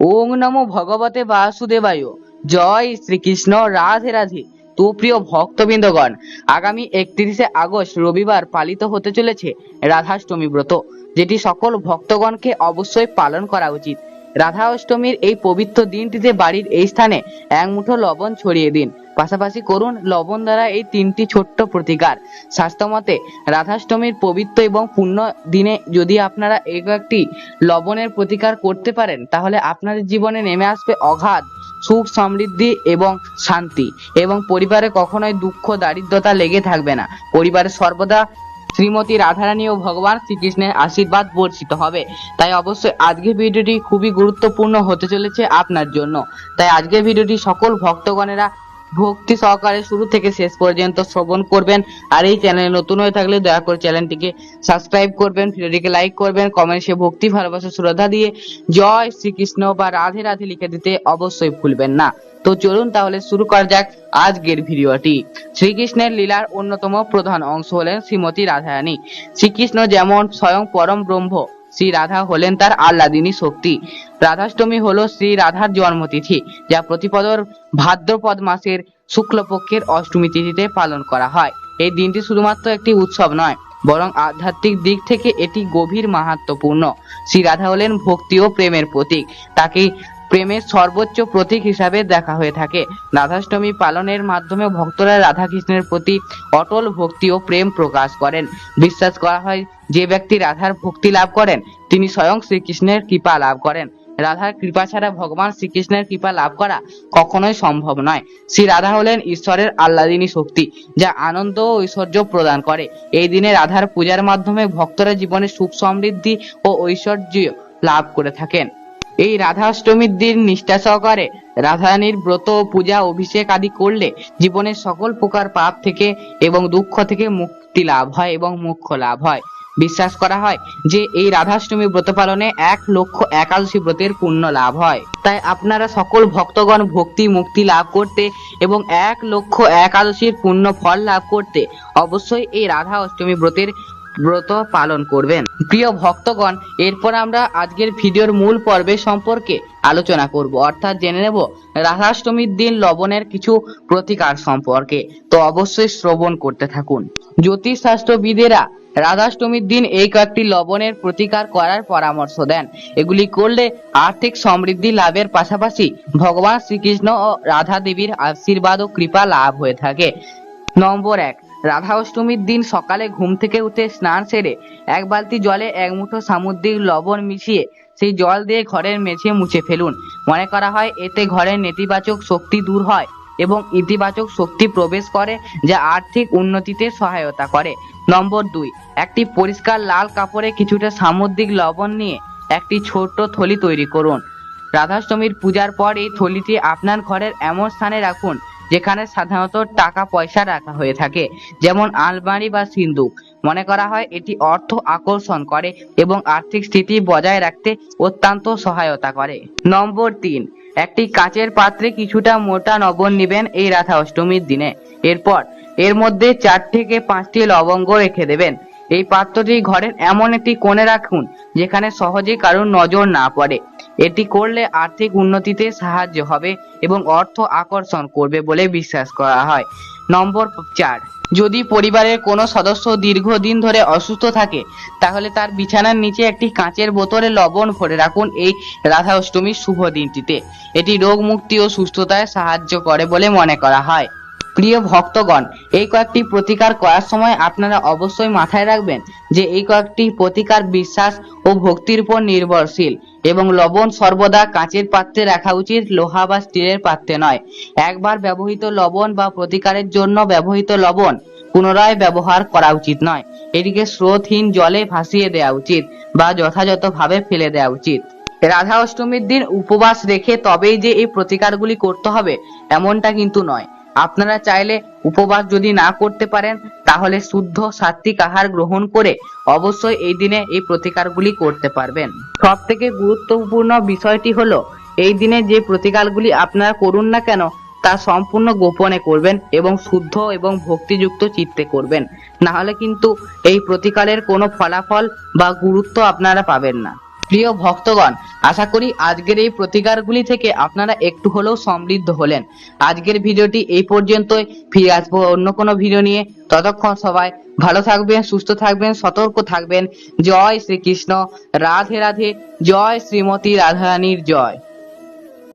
ওং নমো ভগবতে বাসুদেবায়। জয় শ্রীকৃষ্ণ, রাধে রাধে। তো প্রিয় ভক্তবৃন্দগণ, আগামী একত্রিশে আগস্ট রবিবার পালিত হতে চলেছে রাধাষ্টমী ব্রত, যেটি সকল ভক্তগণকে অবশ্যই পালন করা উচিত। রাধা অষ্টমীর এই পবিত্র দিনটিতে বাড়ির এই স্থানে এক মুঠো লবণ ছড়িয়ে দিন। পাশাপাশি করুন, লবণ দ্বারা এই তিনটি ছোট্ট প্রতিকার। স্বাস্থ্যমতে রাধাষ্টমীর পবিত্র এবং পূর্ণ দিনে যদি আপনারা এই কয়েকটি লবণের প্রতিকার করতে পারেন, তাহলে আপনাদের জীবনে নেমে আসবে অগাধ সুখ সমৃদ্ধি এবং শান্তি। এবং পরিবারে কখনোই দুঃখ, দারিদ্রতা লেগে থাকবে না। পরিবারে সর্বদা শ্রীমতী রাধারানী ও ভগবান শ্রীকৃষ্ণের আশীর্বাদ বর্ষিত হবে। তাই অবশ্যই আজকের ভিডিওটি খুবই গুরুত্বপূর্ণ হতে চলেছে আপনার জন্য। তাই আজকের ভিডিওটি সকল ভক্তগণেরা ভক্তি সহকারে শুরু থেকে শেষ পর্যন্ত শ্রবণ করবেন আর এই চ্যানেলে নতুন হয়ে থাকলে দয়া করে চ্যানেলটিকে সাবস্ক্রাইব করবেন, ভিডিওটিকে লাইক করবেন কমেন্টসে ভক্তি, ভালোবাসা, শ্রদ্ধা দিয়ে জয় শ্রীকৃষ্ণ বা রাধে রাধে লিখে দিতে অবশ্যই ভুলবেন না। তো চলুন তাহলে শুরু করা যাক আজকের ভিডিওটি। শ্রীকৃষ্ণের লীলার অন্যতম প্রধান অংশ হলেন শ্রীমতী রাধারানী। শ্রীকৃষ্ণ যেমন স্বয়ং পরম ব্রহ্ম শ্রী রাধা হলেন তার আহ্লাদিনী শক্তি। রাধাষ্টমী হল শ্রী রাধার জন্মতিথি, যা প্রতিপদর ভাদ্রপদ মাসের শুক্লপক্ষের অষ্টমী তিথিতে পালন করা হয়। এই দিনটি শুধুমাত্র একটি উৎসব নয়, বরং আধ্যাত্মিক দিক থেকে এটি গভীর মাহাত্মপূর্ণ শ্রী রাধা হলেন ভক্তি ও প্রেমের প্রতীক। তাকে প্রেমের সর্বোচ্চ প্রতীক হিসাবে দেখা হয়ে থাকে। রাধাষ্টমী পালনের মাধ্যমে ভক্তরা রাধা কৃষ্ণের প্রতি অটল ভক্তি ও প্রেম প্রকাশ করেন। বিশ্বাস করা হয়, যে ব্যক্তি রাধার ভক্তি লাভ করেন, তিনি স্বয়ং শ্রীকৃষ্ণের কৃপা লাভ করেন। রাধার কৃপা ছাড়া ভগবান শ্রীকৃষ্ণের কৃপা লাভ করা কখনোই সম্ভব নয়। শ্রী রাধা হলেন ঈশ্বরের আহ্লাদিনী শক্তি, যা আনন্দ ও ঐশ্বর্য প্রদান করে। এই দিনে রাধার পূজার মাধ্যমে ভক্তরা জীবনে সুখ সমৃদ্ধি ও ঐশ্বর্য লাভ করে থাকেন। এই রাধাষ্টমীর দিন নিষ্ঠা সহকারে রাধারানীর ব্রত, পূজা, অভিষেক আদি করলে জীবনের সকল প্রকার পাপ থেকে এবং দুঃখ থেকে মুক্তি লাভ হয় এবং মোক্ষ লাভ হয়। বিশ্বাস করা হয় যে এই রাধাষ্টমী ব্রত পালনে এক লক্ষ একাদশী ব্রতের পূর্ণ লাভ হয়। তাই আপনারা সকল ভক্তগণ ভক্তি, মুক্তি লাভ করতে এবং এক লক্ষ একাদশীর পূর্ণ ফল লাভ করতে অবশ্যই এই রাধা অষ্টমী ব্রতের ব্রত পালন করবেন। প্রিয় ভক্তগণ, এরপর আমরা আজকের ভিডিওর মূল পর্বে সম্পর্কে আলোচনা করব। অর্থাৎ জেনে নেব রাধাষ্টমীর দিন লবণের কিছু প্রতিকার সম্পর্কে। তো অবশ্যই শ্রবণ করতে থাকুন। জ্যোতিষশাস্ত্রবিদেরা রাধাষ্টমীর দিন এই কয়েকটি লবণের প্রতিকার করার পরামর্শ দেন। এগুলি করলে আর্থিক সমৃদ্ধি লাভের পাশাপাশি ভগবান শ্রীকৃষ্ণ ও রাধা দেবীর আশীর্বাদ ও কৃপা লাভ হয়ে থাকে। নম্বর এক রাধা অষ্টমীর দিন সকালে ঘুম থেকে উঠে স্নান সেরে এক বালতি জলে এক মুঠো সামুদ্রিক লবণ মিশিয়ে সেই জল দিয়ে ঘরের মেঝে মুছে ফেলুন। মনে করা হয় এতে ঘরের নেতিবাচক শক্তি দূর হয় এবং ইতিবাচক শক্তি প্রবেশ করে যা আর্থিক উন্নতিতে সহায়তা করে। নম্বর দুই, একটি পরিষ্কার লাল কাপড়ে কিছুটা সামুদ্রিক লবণ নিয়ে একটি ছোট্ট থলি তৈরি করুন। রাধাষ্টমীর পূজার পর এই থলিটি আপনার ঘরের এমন স্থানে রাখুন যেখানে সাধারণত টাকা পয়সা রাখা হয়ে থাকে, যেমন আলমারি বা সিন্দুক। মনে করা হয় এটি অর্থ আকর্ষণ করে এবং আর্থিক স্থিতি বজায় রাখতে অত্যন্ত সহায়তা করে। নম্বর তিন, একটি কাচের পাত্রে কিছুটা মোটা লবণ নেবেন এই রাধা অষ্টমীর দিনে। এরপর এর মধ্যে চার থেকে পাঁচটি লবঙ্গ রেখে দেবেন। এই পাত্রটি ঘরের এমন একটি কোণে রাখুন, যেখানে সহজে কারোর নজর না পড়ে। এটি করলে আর্থিক উন্নতিতে সাহায্য হবে এবং অর্থ আকর্ষণ করবে বলে বিশ্বাস করা হয়। নম্বর চার, যদি পরিবারের কোনো সদস্য দীর্ঘদিন ধরে অসুস্থ থাকে, তাহলে তার বিছানার নিচে একটি কাঁচের বোতলে লবণ ভরে রাখুন এই রাধা অষ্টমীর শুভ দিনটিতে। এটি রোগ মুক্তি ও সুস্থতায় সাহায্য করে বলে মনে করা হয়। প্রিয় ভক্তগণ, এই কয়েকটি প্রতিকার করার সময় আপনারা অবশ্যই মাথায় রাখবেন যে এই কয়েকটি প্রতিকার বিশ্বাস ও ভক্তির উপর নির্ভরশীল এবং লবণ সর্বদা কাঁচের পাত্রে রাখা উচিত, লোহা বা স্টিলের পাত্রে নয়। একবার ব্যবহৃত লবণ বা প্রতিকারের জন্য ব্যবহৃত লবণ পুনরায় ব্যবহার করা উচিত নয়। এটিকে স্রোতহীন জলে ভাসিয়ে দেওয়া উচিত বা যথাযথভাবে ফেলে দেওয়া উচিত। রাধা অষ্টমীর দিন উপবাস রেখে তবেই যে এই প্রতিকারগুলি করতে হবে, এমনটা কিন্তু নয়। আপনারা চাইলে উপবাস যদি না করতে পারেন, তাহলে শুদ্ধ সাত্বিক আহার গ্রহণ করে অবশ্যই এই দিনে এই প্রতিকারগুলি করতে পারবেন। সব থেকে গুরুত্বপূর্ণ বিষয়টি হলো, এই দিনে যে প্রতিকারগুলি আপনারা করুন না কেন, তা সম্পূর্ণ গোপনে করবেন এবং শুদ্ধ এবং ভক্তিযুক্ত চিত্তে করবেন। না হলে কিন্তু এই প্রতিকারের কোনো ফলাফল বা গুরুত্ব আপনারা পাবেন না। প্রিয় ভক্তগণ আশা করি আজকের এই প্রতিকারগুলি থেকে আপনারা একটু হলেও সমৃদ্ধ হলেন। আজকের ভিডিওটি এই পর্যন্তই। ফিরে আসব অন্য কোনো ভিডিও নিয়ে। ততক্ষণ সবাই ভালো থাকবেন, সুস্থ থাকবেন, সতর্ক থাকবেন। জয় শ্রীকৃষ্ণ। রাধে রাধে। জয় শ্রীমতী রাধারানীর জয়।